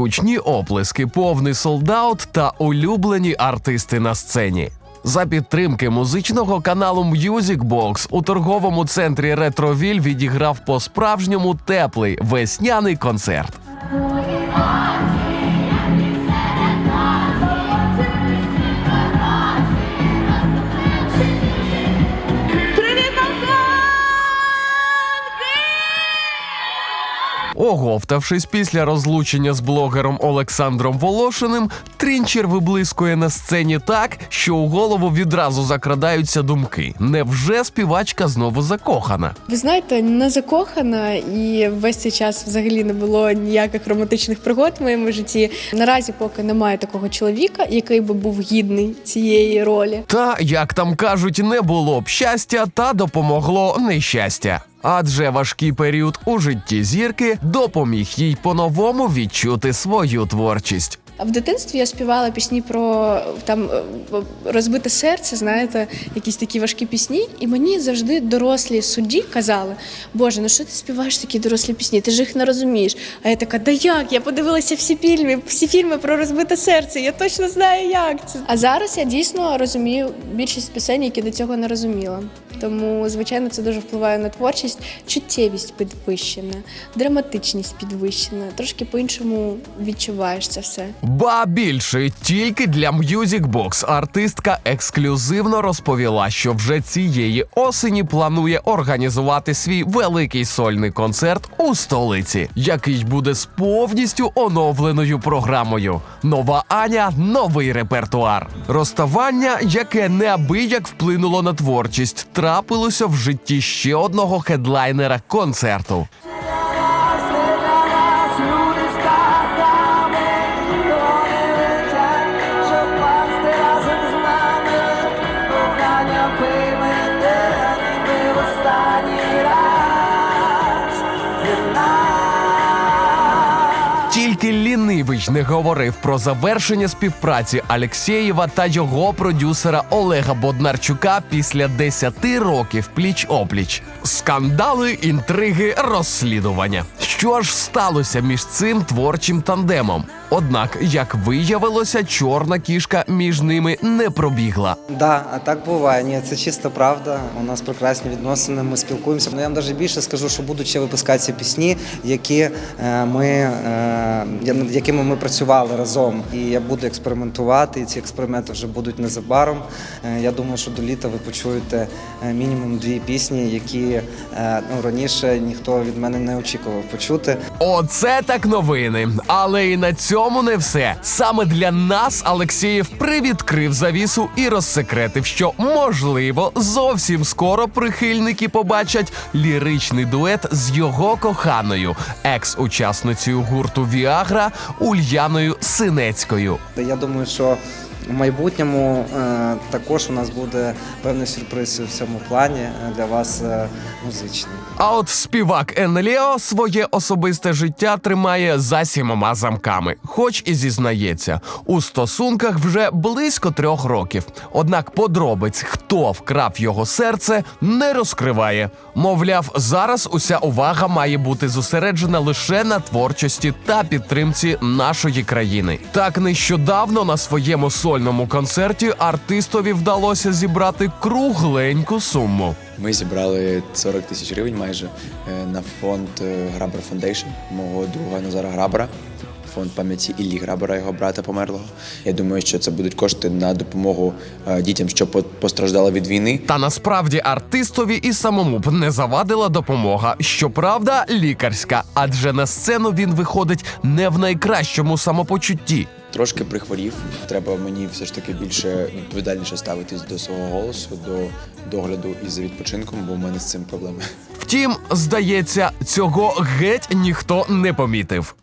Гучні оплески, повний солдаут та улюблені артисти на сцені. За підтримки музичного каналу Music Box у торговому центрі Ретровіль відіграв по-справжньому теплий весняний концерт. Оговтавшись після розлучення з блогером Олександром Волошиним, Трінчер виблискує на сцені так, що у голову відразу закрадаються думки. Невже співачка знову закохана? Ви знаєте, не закохана, і весь цей час взагалі не було ніяких романтичних пригод в моєму житті. Наразі поки немає такого чоловіка, який би був гідний цієї ролі. Та як там кажуть, не було б щастя, та допомогло нещастя. Адже важкий період у житті зірки допоміг їй по-новому відчути свою творчість. А в дитинстві я співала пісні про там е, розбите серце, знаєте, якісь такі важкі пісні. І мені завжди дорослі судді казали: Боже, ну що ти співаєш такі дорослі пісні? Ти ж їх не розумієш. А я така, да як? Я подивилася всі фільми, всі фільми про розбите серце. Я точно знаю, як це. А зараз я дійсно розумію більшість пісень, які до цього не розуміла. Тому, звичайно, це дуже впливає на творчість. Чуттєвість підвищена, драматичність підвищена. Трошки по-іншому відчуваєш це все. Ба більше тільки для Music Box артистка ексклюзивно розповіла, що вже цієї осені планує організувати свій великий сольний концерт у столиці, який буде з повністю оновленою програмою. Нова Аня, новий репертуар. Розставання, яке неабияк вплинуло на творчість, трапилося в житті ще одного хедлайнера концерту. Тільки лінивий не говорив про завершення співпраці Алексєєва та його продюсера Олега Боднарчука після 10 років пліч опліч. Скандали, інтриги, розслідування. Що ж сталося між цим творчим тандемом? Однак, як виявилося, чорна кішка між ними не пробігла. Да, а так буває. Ні, це чиста правда. У нас прекрасні відносини, ми спілкуємося. Ну я вам навіть більше скажу, що будуть ще випускатися пісні, які е, ми е, над якими ми працювали разом. І я буду експериментувати. І ці експерименти вже будуть незабаром. Е, я думаю, що до літа ви почуєте мінімум дві пісні, які ну раніше ніхто від мене не очікував почути. Оце так новини. Але і на цьому не все. Саме для нас Алексєєв привідкрив завісу і розсекретив, що можливо зовсім скоро прихильники побачать ліричний дует з його коханою, екс-учасницею гурту Віагра Ульяною Синецькою. Я думаю, що в майбутньому е, також у нас буде певний сюрприз у цьому плані е, для вас е, музичний. А от співак Енлео своє особисте життя тримає за сімома замками, хоч і зізнається, у стосунках вже близько трьох років. Однак подробиць, хто вкрав його серце, не розкриває. Мовляв, зараз уся увага має бути зосереджена лише на творчості та підтримці нашої країни. Так нещодавно на своєму сольному концерті артистові вдалося зібрати кругленьку суму. Ми зібрали 40 тисяч гривень майже е, на фонд е, Грабер Фондейшн, мого друга Назара Грабера. Фонд пам'яті Іллі Грабера, його брата померлого. Я думаю, що це будуть кошти на допомогу е, дітям, що по- постраждали від війни. Та насправді артистові і самому б не завадила допомога. Щоправда, лікарська, адже на сцену він виходить не в найкращому самопочутті. Трошки прихворів. Треба мені все ж таки більше відповідальніше ставитись до свого голосу, до догляду і за відпочинком, бо в мене з цим проблеми. Втім, здається, цього геть ніхто не помітив.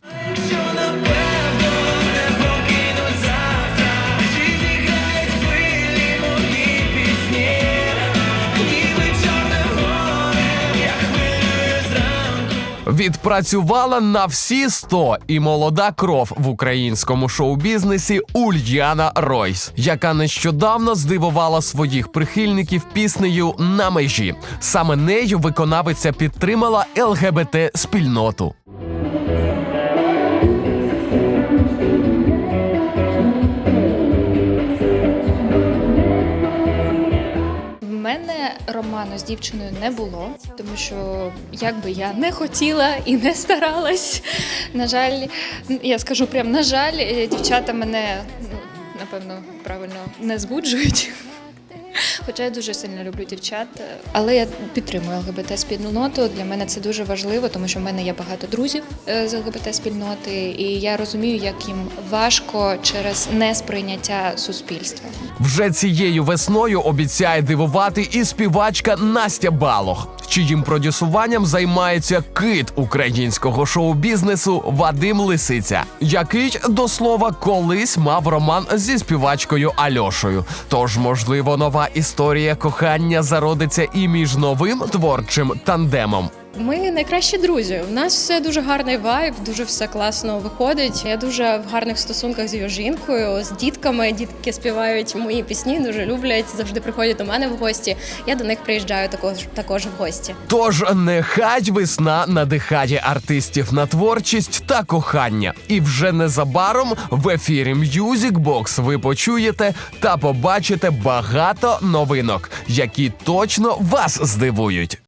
Відпрацювала на всі 100 і молода кров в українському шоу-бізнесі Ульяна Ройс, яка нещодавно здивувала своїх прихильників піснею на межі. Саме нею виконавиця підтримала ЛГБТ спільноту. Роману з дівчиною не було, тому що як би я не хотіла і не старалась. На жаль, я скажу прям на жаль, е, дівчата мене ну, напевно правильно не збуджують. Хоча я дуже сильно люблю дівчат, але я підтримую ЛГБТ спільноту. Для мене це дуже важливо, тому що в мене є багато друзів е, з ЛГБТ спільноти, і я розумію, як їм важко через несприйняття суспільства. Вже цією весною обіцяє дивувати і співачка Настя Балох, чиїм продюсуванням займається кит українського шоу-бізнесу Вадим Лисиця, який до слова колись мав роман зі співачкою Альошою. Тож, можливо, історія кохання зародиться і між новим творчим тандемом. Ми найкращі друзі. У нас все дуже гарний вайб, дуже все класно виходить. Я дуже в гарних стосунках з його жінкою, з дітками. Дітки співають мої пісні, дуже люблять. Завжди приходять до мене в гості. Я до них приїжджаю також також в гості. Тож нехай весна надихає артистів на творчість та кохання. І вже незабаром в ефірі Music Box ви почуєте та побачите багато новинок, які точно вас здивують.